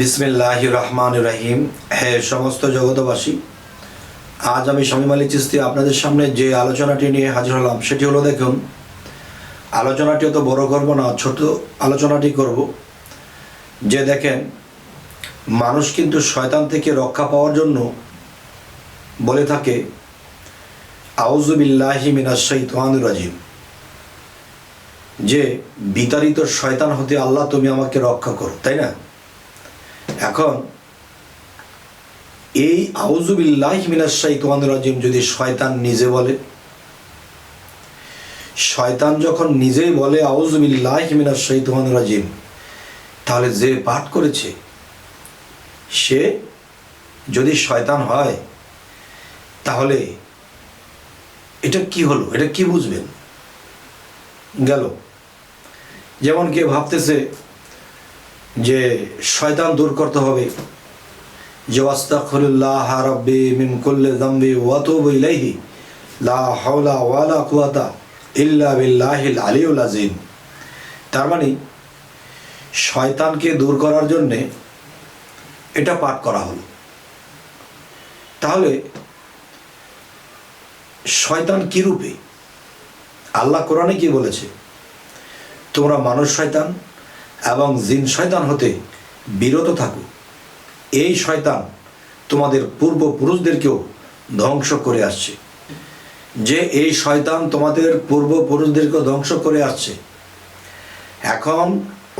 বিসমিল্লাহ রহমান রহিম। হে সমস্ত জগতবাসী আজ আমি শামীম আলী চিস্তি আপনাদের সামনে যে আলোচনাটি নিয়ে হাজির হলাম, সেটি হলো দেখুন আলোচনাটি অত বড় করব না, ছোট আলোচনাটি করব, যে দেখেন, মানুষ কিন্তু শয়তান থেকে রক্ষা পাওয়ার জন্য বলে থাকে আউজুবিল্লাহি মিনাশাই তোহানুর রাজিম। যে বিতাড়িত শয়তান হতে আল্লাহ তুমি আমাকে রক্ষা করো, তাই না? এখন এই আউজুবিল্লাহ মিনাশাই তোহানুর রাজিম যদি শয়তান নিজে বলে, শয়তান যখন নিজেই বলে আউজুবিল্লাহ মিনাশাই তোহানুর রাজিম, তাহলে যে পাঠ করেছে, সে যদি শয়তান হয়, তাহলে এটা কি হলো? এটা কি বুঝবেন? গেল। যেমন কে ভাবতেছে যে শয়তান দূর করতে হবে। যে ওয়া লা হাওলা তার মানে শয়তানকে দূর করার জন্যে এটা পাঠ করা হলো। তাহলে, শয়তান কি রূপে? আল্লাহ কোরআনে কি বলেছে? তোমরা মানুষ শয়তান এবং জিন শয়তান হতে বিরত থাকো। এই শয়তান তোমাদের পূর্বপুরুষদেরকেও ধ্বংস করে আসছে। যে এই শয়তান তোমাদের পূর্বপুরুষদেরকেও ধ্বংস করে আসছে। এখন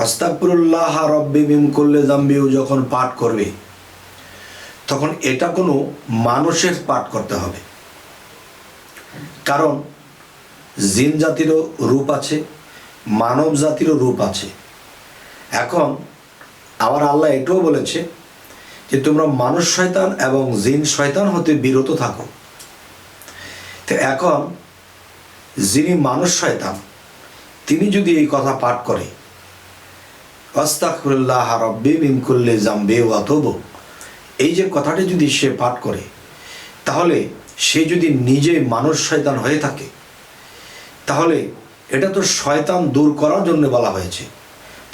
অস্তাকুরুল্লাহ রব্বি বিম করলে জাম্বিউ যখন পাঠ করবে, তখন এটা কোনো মানুষের পাঠ করতে হবে। কারণ জিন জাতিরও রূপ আছে, মানব জাতিরও রূপ আছে। এখন আবার আল্লাহ এটাও বলেছে যে তোমরা মানুষ শয়তান এবং জিন শয়তান হতে বিরত থাকো। তো এখন যিনি মানুষ শয়তান, তিনি যদি এই কথা পাঠ করে অস্তাকুল্লাহ রব্বি বিমকুল্লে জাম্বে ওয়াতব এই যে কথাটি যদি সে পাঠ করে, তাহলে সে যদি নিজে মানুষ শয়তান হয়ে থাকে, তাহলে এটা তো শয়তান দূর করার জন্য বলা হয়েছে।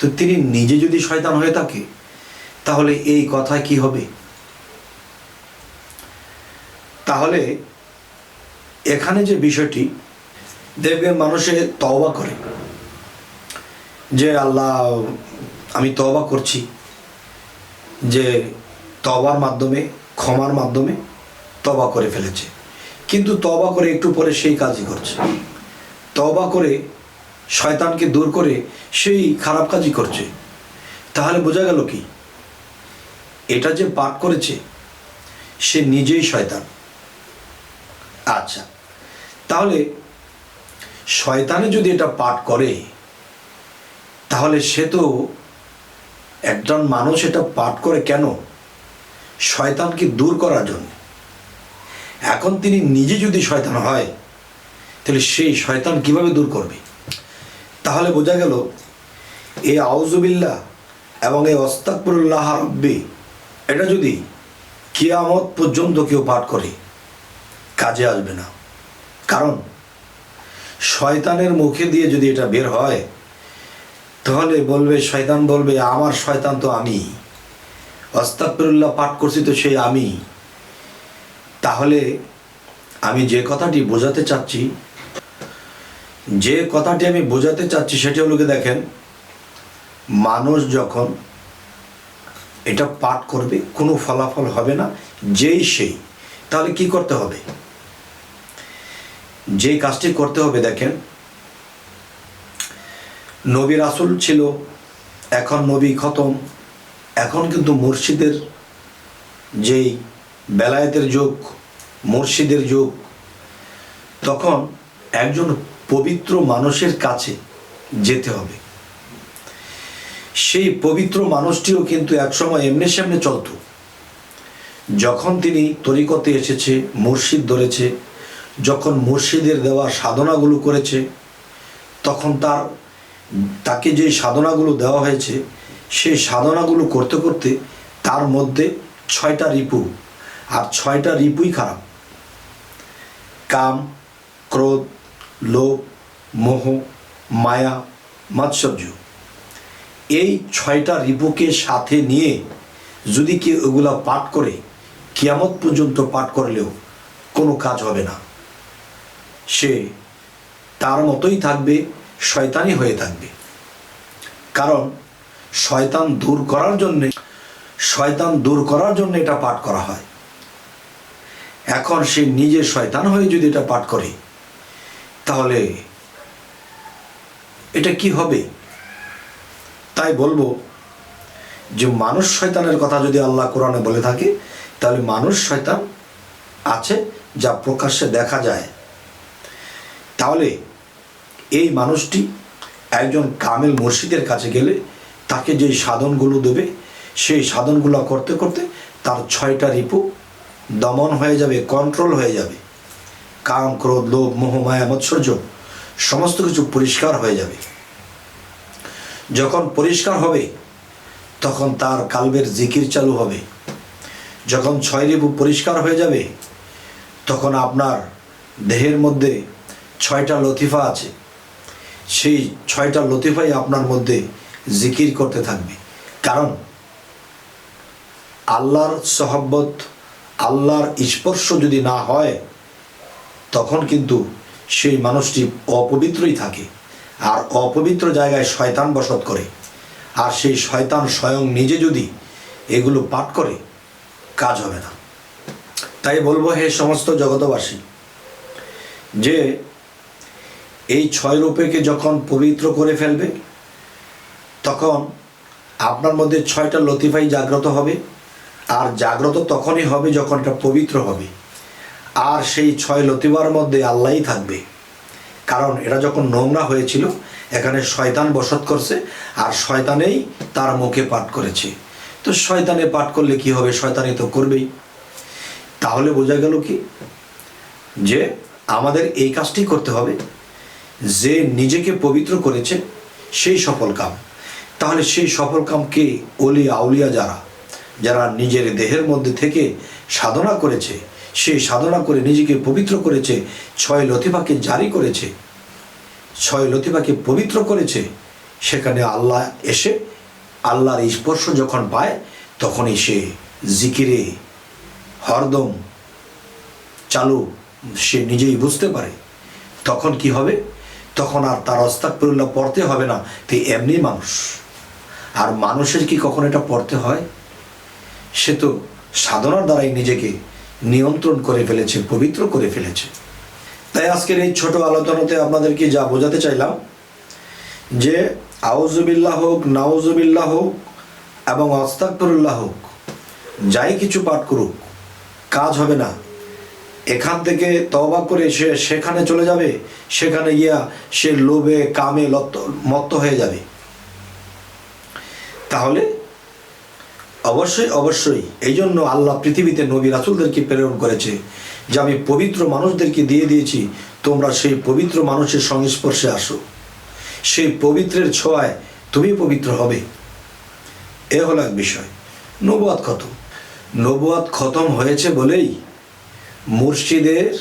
তো তিনি নিজে যদি শয়তান হয়ে থাকে, তাহলে এই কথা কি হবে? তাহলে এখানে যে বিষয়টি দেখবেন মানুষে তওবা করে। যে আল্লাহ, আমি তওবা করছি। যে তবার মাধ্যমে, ক্ষমার মাধ্যমে তবা করে ফেলেছে। কিন্তু তবা করে একটু পরে সেই কাজই করছে। তবা করে শয়তানকে দূর করে সেই খারাপ কাজই করছে। তাহলে বোঝা গেল কি? এটা যে পাঠ করেছে, সে নিজেই শয়তান। আচ্ছা তাহলে শয়তানে যদি এটা পাঠ করে, তাহলে সে তো একজন মানুষ এটা পাঠ করে কেন? শয়তানকে দূর করার জন্য। এখন তিনি নিজে যদি শয়তান হয়, তাহলে সেই শয়তান কীভাবে দূর করবে? তাহলে বোঝা গেল এই আউজুবিল্লাহ এবং এই অস্তাকবুল্লাহ রব্বি, এটা যদি কিয়ামত পর্যন্ত কেউ পাঠ করে, কাজে আসবে না। কারণ, শয়তানের মুখে দিয়ে যদি এটা বের হয়, তাহলে বলবে, শয়তান বলবে, আমার শয়তান তো আমি। অস্তাকবুল্লাহ পাঠ করছি তো সেই আমি। তাহলে আমি যে কথাটি বোঝাতে চাচ্ছি যে কথাটি আমি বোঝাতে চাচ্ছি সেটি হলো কি দেখেন, মানুষ যখন এটা পাঠ করবে, কোনো ফলাফল হবে না, যেই সেই, তাহলে কি করতে হবে? যে কাজটি করতে হবে দেখেন, নবী রাসুল ছিল, এখন নবী খতম, এখন কিন্তু মুর্শিদের যেই বেলায়েতের যুগ, মুর্শিদের যুগ, তখন একজন পবিত্র মানুষের কাছে যেতে হবে। সেই পবিত্র মানুষটিও কিন্তু একসময় এমনি সামনে চলত। যখন তিনি তরিকতে এসেছে, মুর্শিদ ধরেছে, যখন মুর্শিদের দেওয়া সাধনাগুলো করেছে, তখন তার, তাকে যে সাধনাগুলো দেওয়া হয়েছে, সেই সাধনাগুলো করতে করতে তার মধ্যে ছয়টা রিপু, আর ছয়টা রিপুই খারাপ। কাম, ক্রোধ লোভ, মোহ, মায়া, মাৎসর্য। এই ছয়টা রিপুকে সাথে নিয়ে যদি কেউ এগুলা পাঠ করে, কিয়ামত পর্যন্ত পাঠ করলেও কোনো কাজ হবে না। সে তার মতোই থাকবে শয়তানি হয়ে থাকবে। কারণ শয়তান দূর করার জন্যে, শয়তান দূর করার জন্য এটা পাঠ করা হয়। এখন সে নিজে শয়তান হয়ে যদি এটা পাঠ করে তাহলে এটা কি হবে? তাই বলব যে মানুষ শয়তানের কথা যদি আল্লাহ কোরআনে বলে থাকে, তাহলে মানুষ শয়তান আছে যা প্রকাশ্যে দেখা যায়। তাহলে এই মানুষটি একজন কামেল মুর্শিদের কাছে গেলে তাকে যে সাধনগুলো দেবে, সেই সাধনগুলো করতে করতে তার ছয়টা রিপু দমন হয়ে যাবে কন্ট্রোল হয়ে যাবে। কাম, ক্রোধ, লোভ, মোহ, মায়া, মৎসর্য, সমস্ত কিছু পরিষ্কার হয়ে যাবে। যখন পরিষ্কার হবে, তখন তার কালবের জিকির চালু হবে। যখন ছয় রিপু পরিষ্কার হয়ে যাবে, তখন আপনার দেহের মধ্যে ছয়টা লতিফা আছে। সেই ছয়টা লতিফাই আপনার মধ্যে জিকির করতে থাকবে। কারণ আল্লাহর সহব্বত, আল্লাহর স্পর্শ যদি না হয় তখন কিন্তু সেই মানুষটি অপবিত্রই থাকে আর অপবিত্র জায়গায় শয়তান বসত করে। আর সেই শয়তান স্বয়ং নিজে যদি এগুলো পাঠ করে, কাজ হবে না। তাই বলব, হে সমস্ত জগতবাসী যে এই ছয় রূপেকে যখন পবিত্র করে ফেলবে, তখন আপনার মধ্যে ছয়টা লতিফাই জাগ্রত হবে। আর জাগ্রত তখনই হবে যখন এটা পবিত্র হবে। আর সেই ছয় লতিফার মধ্যে আল্লাহই থাকবে। কারণ এটা যখন নোংরা হয়েছিল, এখানে শয়তান বসত করছে, আর শয়তানেই তার মুখে পাঠ করেছে। তো শয়তানে পাঠ করলে কি হবে? শয়তানি তো করবেই। তাহলে বোঝা গেল কি? যে আমাদের এই কাজটি করতে হবে। যে নিজেকে পবিত্র করেছে, সেই সফল কাম। তাহলে সেই সফল কামকে অলি আউলিয়া যারা? যারা নিজের দেহের মধ্যে থেকে সাধনা করেছে সেই সাধনা করে নিজেকে পবিত্র করেছে, ছয় লতিফাকে জারি করেছে। ছয় লতিফাকে পবিত্র করেছে, সেখানে আল্লাহ এসে আল্লাহর স্পর্শ যখন পায়, তখনই সে জিকিরে হরদম চালু সে নিজেই বুঝতে পারে। তখন কি হবে? তখন আর তার অস্তাকপুরুল্লাহ পড়তে হবে না, তো এমনি মানুষ। আর মানুষের কি কখন এটা পড়তে হয়? সে তো সাধনার দ্বারাই নিজেকে নিয়ন্ত্রণ করে ফেলেছে, পবিত্র করে ফেলেছে। তাই আজকের এই ছোট আলোচনাতে আপনাদেরকে যা বোঝাতে চাইলাম, যে আউজুবিল্লাহ হোক নাউজুবিল্লাহ হোক এবং অস্তাকপুরুল্লাহ হোক, যাই কিছু পাঠ করুক, কাজ হবে না। এখান থেকে তবা করে সে সেখানে চলে যাবে, সেখানে গিয়া সে লোভে, কামে লত্ত মত্ত হয়ে যাবে। তাহলে অবশ্যই অবশ্যই। এই জন্য আল্লাহ পৃথিবীতে নবী রাসুলদেরকে প্রেরণ করেছে যে আমি পবিত্র মানুষদেরকে দিয়ে দিয়েছি, তোমরা সেই পবিত্র মানুষের সংস্পর্শে আসো। সেই পবিত্রের ছোঁয়ায় তুমি পবিত্র হবে। এ হলো এক বিষয়। নবুয়াত খতম। নবুয়াত খতম হয়েছে বলেই মুর্শিদের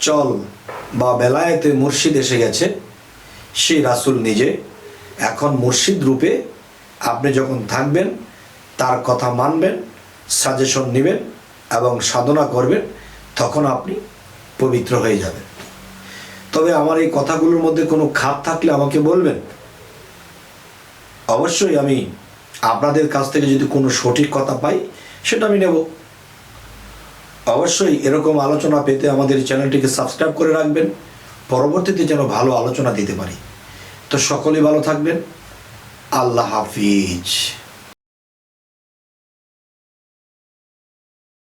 চল বা বেলায়েতে মুর্শিদ এসে গেছে। সেই রাসুল নিজে। এখন মুর্শিদ রূপে আপনি যখন থাকবেন তার কথা মানবেন সাজেশন নেবেন এবং সাধনা করবেন, তখন আপনি পবিত্র হয়ে যাবেন। তবে আমার এই কথাগুলোর মধ্যে কোনো খাপ থাকলে আমাকে বলবেন? অবশ্যই আমি আপনাদের কাছ থেকে যদি কোনো সঠিক কথা পাই, সেটা আমি নেব। অবশ্যই এরকম আলোচনা পেতে আমাদের চ্যানেলটিকে সাবস্ক্রাইব করে রাখবেন। পরবর্তীতে যেন ভালো আলোচনা দিতে পারি। তো সকলেই ভালো থাকবেন। আল্লাহ হাফিজ।